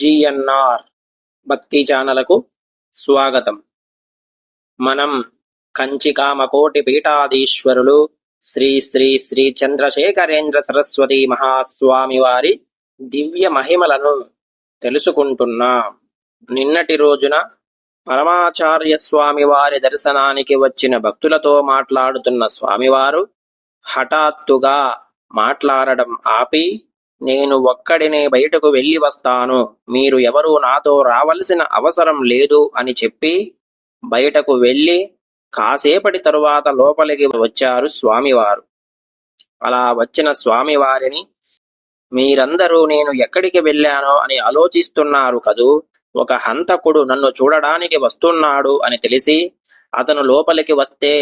GNR భక్తి ఛానలకు స్వాగతం. మనం కంచి కామకోటి పీఠాధీశ్వరులు శ్రీ శ్రీ శ్రీ చంద్రశేఖరేంద్ర సరస్వతి మహాస్వామి వారి దివ్య మహిమలను తెలుసుకుంటున్నాం. నిన్నటి రోజున పరమాచార్య స్వామి వారి దర్శనానికి వచ్చిన భక్తులతో మాట్లాడుతున్న స్వామివారు హఠాత్తుగా మాట్లాడడం ఆపి నేను ఒక్కడినే బయటకు వెళ్ళి వస్తాను. మీరు ఎవరూ నాతో రావలసిన అవసరం లేదు అని చెప్పి బయటకు వెళ్ళి కాసేపటి తరువాత లోపలికి వచ్చారు స్వామివారు. అలా వచ్చిన స్వామివారిని మీరందరూ నేను ఎక్కడికి వెళ్ళానో అని ఆలోచిస్తున్నారు కదూ? ఒక హంతకుడు నన్ను చూడడానికి వస్తున్నాడు అని తెలిసి అతను లోపలికి వస్తే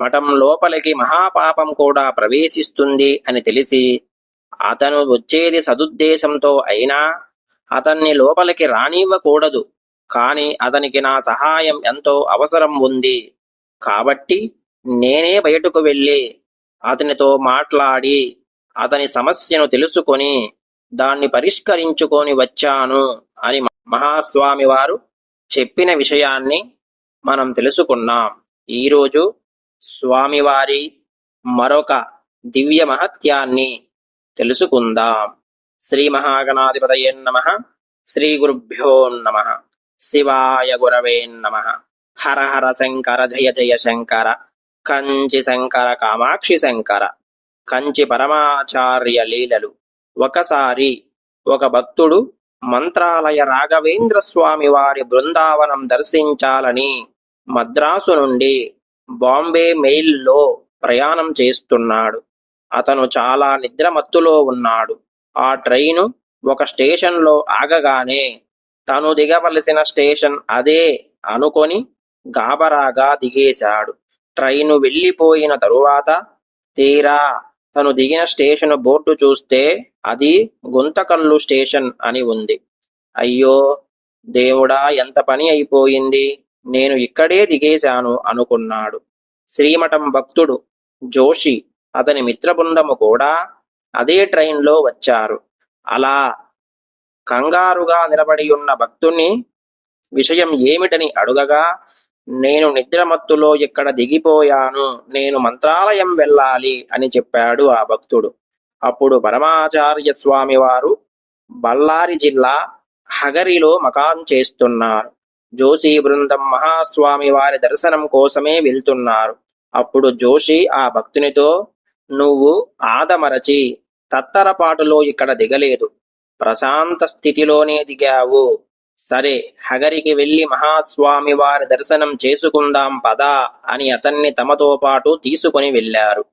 మఠం లోపలికి మహాపాపం కూడా ప్రవేశిస్తుంది అని తెలిసి అతను వచ్చేది సదుద్దేశంతో అయినా అతన్ని లోపలికి రానివ్వకూడదు. కాని అతనికి నా సహాయం ఎంతో అవసరం ఉంది. కాబట్టి నేనే బయటకు వెళ్ళి అతనితో మాట్లాడి అతని సమస్యను తెలుసుకొని దాన్ని పరిష్కరించుకొని వచ్చాను అని మహాస్వామి వారు చెప్పిన విషయాన్ని మనం తెలుసుకున్నాం. ఈరోజు స్వామివారి మరొక దివ్య మహత్యాన్ని తెలుసుకుందాం. శ్రీ మహాగణాధిపతయ నమ. శ్రీ గురుభ్యో నమ. శివాయ గురవే నమ. హర హర శంకర జయ జయ శంకర. కంచి శంకర కామాక్షి శంకర. కంచి పరమాచార్య లీలలు. ఒకసారి ఒక భక్తుడు మంత్రాలయ రాఘవేంద్ర స్వామి వారి బృందావనం దర్శించాలని మద్రాసు నుండి బాంబే మెయిల్లో ప్రయాణం చేస్తున్నాడు. అతను చాలా నిద్రమత్తులో ఉన్నాడు. ఆ ట్రైను ఒక స్టేషన్లో ఆగగానే తను దిగవలసిన స్టేషన్ అదే అనుకొని గాబరాగా దిగేశాడు. ట్రైను వెళ్ళిపోయిన తరువాత తీరా తను దిగిన స్టేషన్ బోర్డు చూస్తే అది గుంతకల్లు స్టేషన్ అని ఉంది. అయ్యో దేవుడా ఎంత పని అయిపోయింది. నేను ఇక్కడే దిగేశాను అనుకున్నాడు. శ్రీమఠం భక్తుడు జోషి అతని మిత్రబృందము కూడా అదే ట్రైన్లో వచ్చారు. అలా కంగారుగా నిలబడి ఉన్న భక్తుణ్ణి విషయం ఏమిటని అడుగగా నేను నిద్రమత్తులో ఇక్కడ దిగిపోయాను నేను మంత్రాలయం వెళ్ళాలి అని చెప్పాడు ఆ భక్తుడు. అప్పుడు పరమాచార్య స్వామి వారు బళ్ళారి జిల్లా హగరిలో మకాం చేస్తున్నారు. జోషి బృందం మహాస్వామి వారి దర్శనం కోసమే వెళ్తున్నారు. అప్పుడు జోషి ఆ భక్తునితో నువ్వు ఆదమరచి తత్తరపాటులో ఇక్కడ దిగలేదు. ప్రశాంత స్థితిలోనే దిగావు. సరే హగరికి వెళ్ళి మహాస్వామి వారి దర్శనం చేసుకుందాం పదా అని అతన్ని తమతో పాటు తీసుకుని వెళ్ళారు.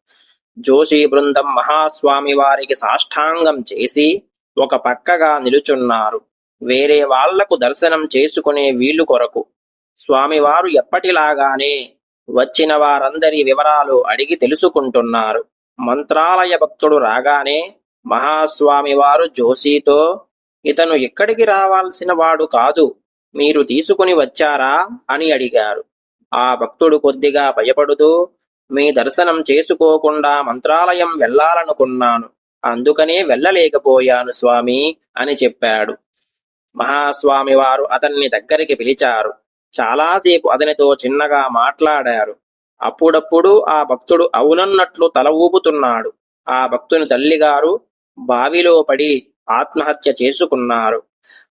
జోషి బృందం మహాస్వామి వారికి సాష్టాంగం చేసి ఒక పక్కగా నిలుచున్నారు. వేరే వాళ్ళకు దర్శనం చేసుకునే వీలు కొరకు. స్వామివారు ఎప్పటిలాగానే వచ్చిన వారందరి వివరాలు అడిగి తెలుసుకుంటున్నారు. మంత్రాలయ భక్తుడు రాగానే మహాస్వామి వారు జోషితో ఇతను ఎక్కడికి రావాల్సిన వాడు కాదు మీరు తీసుకుని వచ్చారా? అని అడిగారు. ఆ భక్తుడు కొద్దిగా భయపడుతూ మీ దర్శనం చేసుకోకుండా మంత్రాలయం వెళ్ళాలనుకున్నాను అందుకనే వెళ్ళలేకపోయాను స్వామి అని చెప్పాడు. మహాస్వామి వారు అతన్ని దగ్గరికి పిలిచారు. చాలాసేపు అతనితో చిన్నగా మాట్లాడారు. అప్పుడప్పుడు ఆ భక్తుడు అవునన్నట్లు తల ఊపుతున్నాడు. ఆ భక్తుని తల్లిగారు బావిలో పడి ఆత్మహత్య చేసుకున్నారు.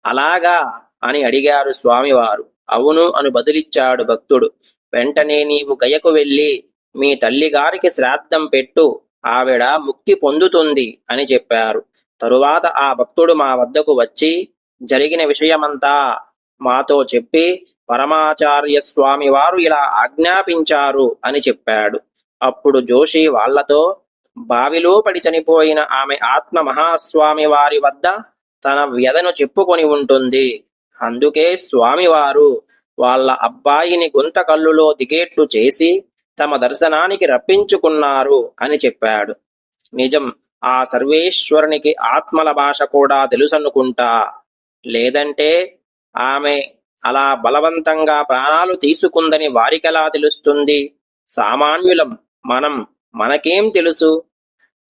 అలాగా అని అడిగారు స్వామివారు. అవును అని బదులిచ్చాడు భక్తుడు. వెంటనే నీవు గయకు వెళ్ళి మీ తల్లిగారికి శ్రాద్ధం పెట్టు. ఆవిడ ముక్తి పొందుతుంది అని చెప్పారు. తరువాత ఆ భక్తుడు మా వద్దకు వచ్చి జరిగిన విషయమంతా మాతో చెప్పి పరమాచార్య స్వామి వారు ఇలా ఆజ్ఞాపించారు అని చెప్పాడు. అప్పుడు జోషి వాళ్ళతో బావిలో పడి చనిపోయిన ఆమె ఆత్మ మహాస్వామి వారి వద్ద తన వ్యధను చెప్పుకొని ఉంటుంది. అందుకే స్వామివారు వాళ్ళ అబ్బాయిని గుంతకల్లులో దిగేట్టు చేసి తమ దర్శనానికి రప్పించుకున్నారు అని చెప్పాడు. నిజం ఆ సర్వేశ్వరునికి ఆత్మల భాష కూడా తెలుసనుకుంటా. లేదంటే ఆమె అలా బలవంతంగా ప్రాణాలు తీసుకుందని వారికెలా తెలుస్తుంది? సామాన్యులం మనం మనకేం తెలుసు?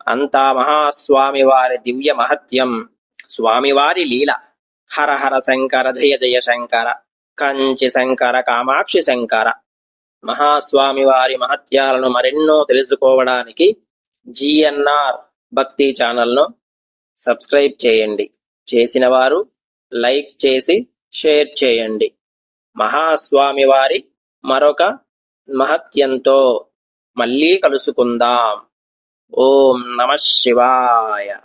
అంతా మహాస్వామి వారి దివ్య మహత్యం. స్వామివారి లీల. హర హర శంకర జయ జయ శంకర కంచి శంకర కామాక్షి శంకర. మహాస్వామి వారి మహత్యాలను మరెన్నో తెలుసుకోవడానికి జిఎన్ఆర్ భక్తి ఛానల్ను సబ్స్క్రైబ్ చేయండి. చేసిన వారు లైక్ చేసి షేర్ చేయండి. మహాస్వామి వారి మరొక మహత్యంతో మళ్ళీ కలుసుకుందాం. ఓం నమ శివాయ.